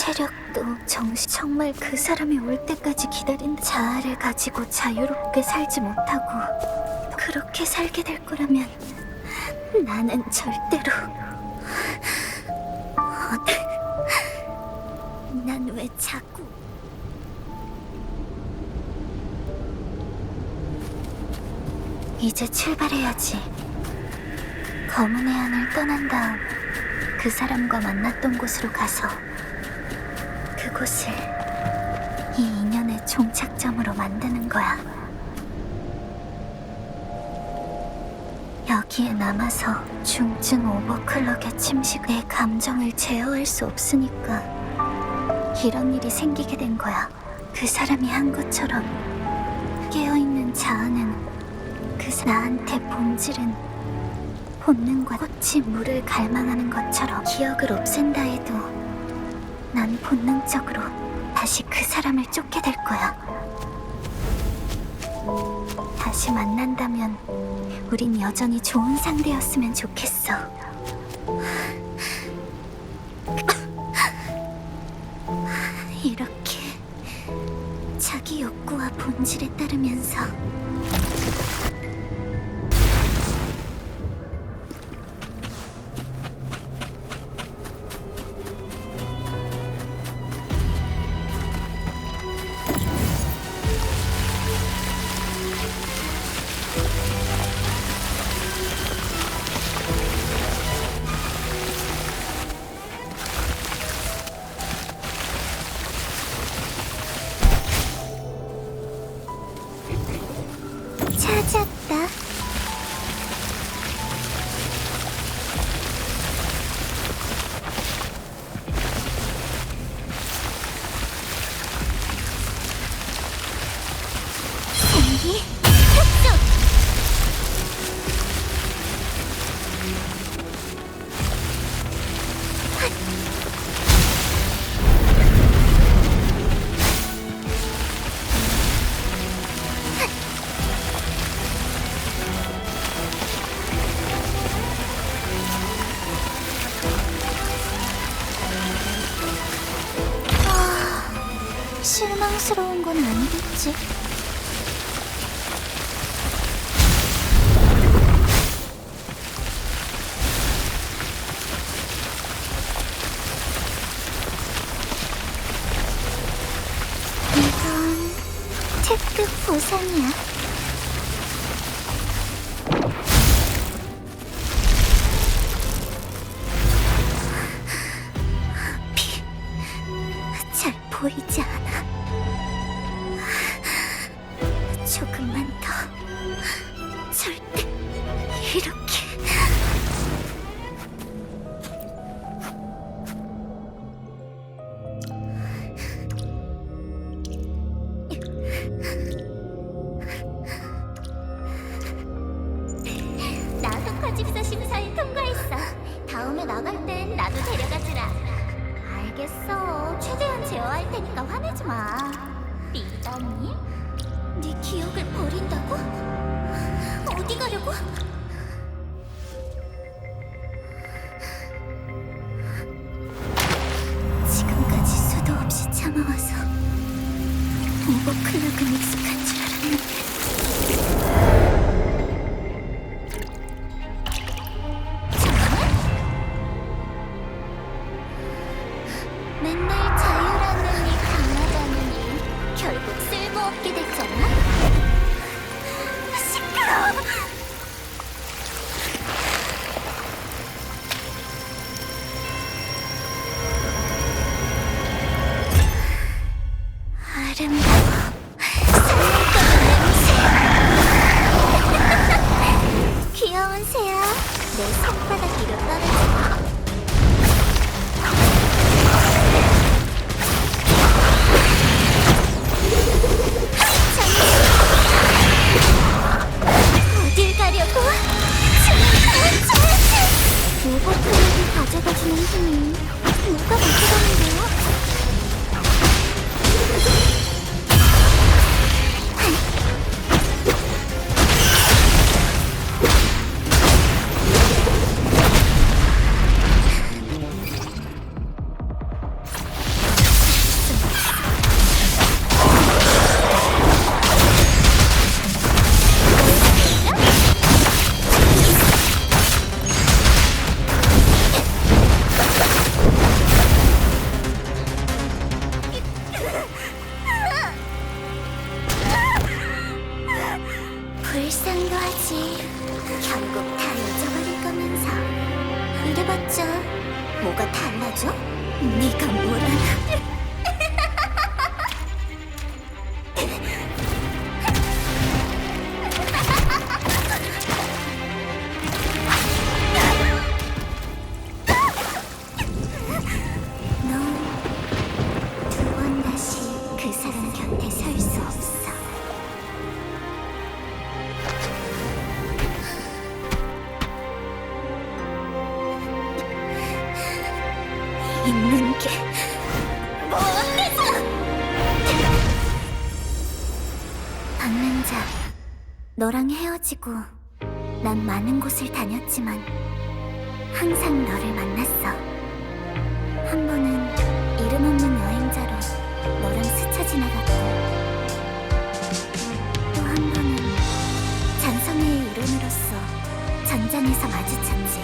체력도 정신 정말 그 사람이 올 때까지 기다린 자아를 가지고 자유롭게 살지 못하고 그렇게 살게 될 거라면 나는 절대로 난 왜 자꾸 이제 출발해야지. 검은 해안을 떠난 다음 그 사람과 만났던 곳으로 가서 그곳을 이 인연의 종착점으로 만드는 거야. 여기에 남아서 중증 오버클럭에 침식의 감정을 제어할 수 없으니까 이런 일이 생기게 된 거야. 그 사람이 한 것처럼 깨어있는 자아는 그 사- 나한테 본질은 본능과 꽃이 물을 갈망하는 것처럼 기억을 없앤다 해도 난 본능적으로 다시 그 사람을 쫓게 될 거야. 다시 만난다면 우린 여전히 좋은 상대였으면 좋겠어. 이렇게 자기 욕구와 본질에 따르면서 찾았다. 생기 실망스러운 건 아니겠지. 이건 특급 보상이야. 피, 잘 보이지 화내지 마. 리더님? 네 기억을 버린다고? 어디 가려고? Mm-hmm. 도와줘? 네가 뭘 알아? 넌 두 번 다시 그 사람 곁에 설 수 없어. 있는 게 못돼서 박남자 너랑 헤어지고 난 많은 곳을 다녔지만 항상 너를 만났어. 한 번은 이름 없는 여행자로 너랑 스쳐 지나갔고 또 한 번은 잔성의 일원으로서 전장에서 마주쳤지.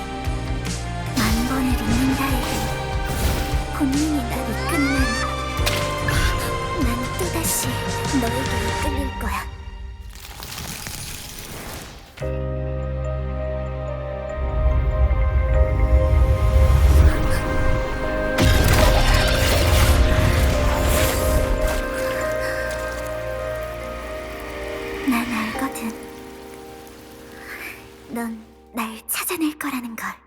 만 번을 잊는다에게 본능이 날 이끄는 난 또다시 너에게 이끌릴 거야. 난 알거든. 넌 날 찾아낼 거라는 걸.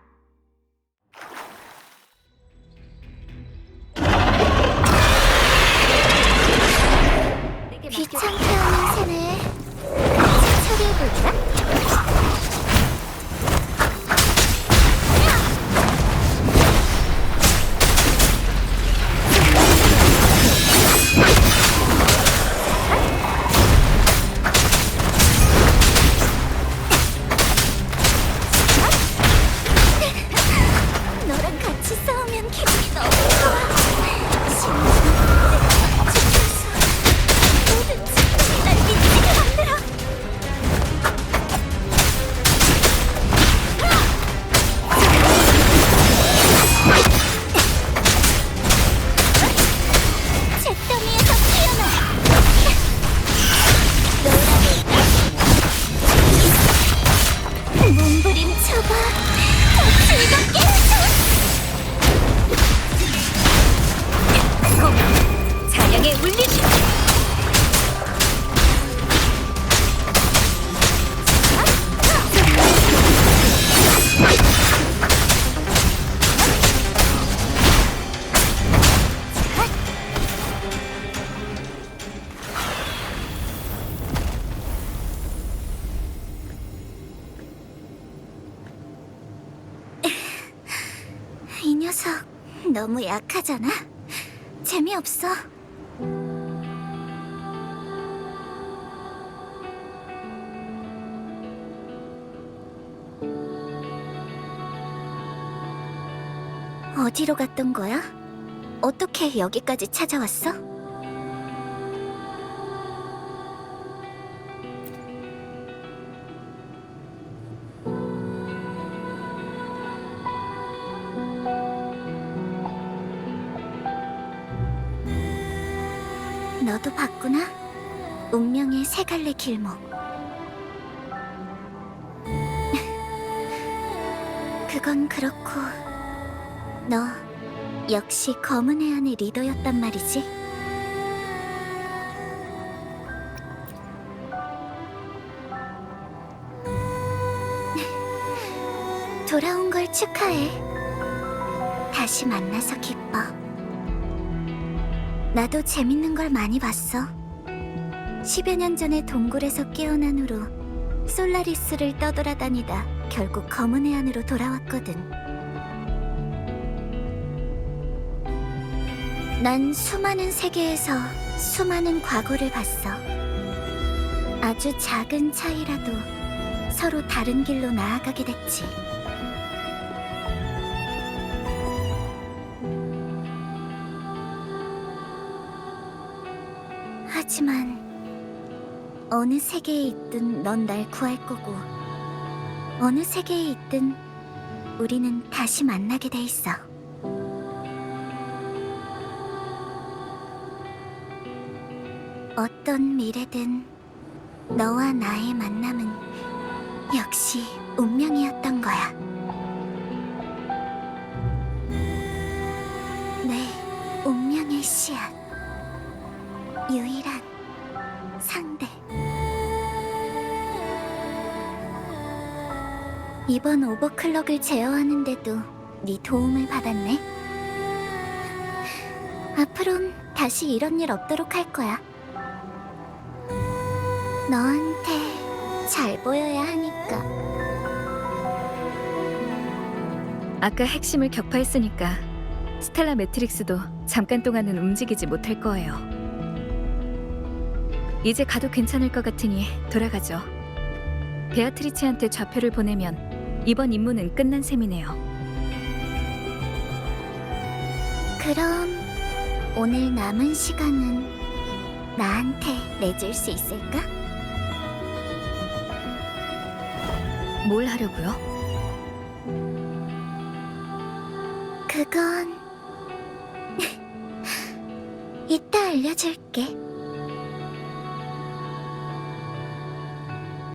녀석 너무 약하잖아. 재미없어. 어디로 갔던 거야? 어떻게 여기까지 찾아왔어? 봤구나? 운명의 세 갈래 길목. 그건 그렇고, 너 역시 검은 해안의 리더였단 말이지? 돌아온 걸 축하해. 다시 만나서 기뻐. 나도 재밌는 걸 많이 봤어. 10여 년 전에 동굴에서 깨어난 후로 솔라리스를 떠돌아다니다 결국 검은 해안으로 돌아왔거든. 난 수많은 세계에서 수많은 과거를 봤어. 아주 작은 차이라도 서로 다른 길로 나아가게 됐지. 하지만 어느 세계에 있든 넌 날 구할 거고 어느 세계에 있든 우리는 다시 만나게 돼 있어. 어떤 미래든 너와 나의 만남은 역시 운명이었던 거야. 내 운명의 씨앗. 유일한 상대. 이번 오버클럭을 제어하는데도 네 도움을 받았네. 앞으론 다시 이런 일 없도록 할 거야. 너한테 잘 보여야 하니까. 아까 핵심을 격파했으니까 스텔라 매트릭스도 잠깐 동안은 움직이지 못할 거예요. 이제 가도 괜찮을 것 같으니 돌아가죠. 베아트리치한테 좌표를 보내면 이번 임무는 끝난 셈이네요. 그럼 오늘 남은 시간은 나한테 내줄 수 있을까? 뭘 하려고요? 그건 이따 알려줄게.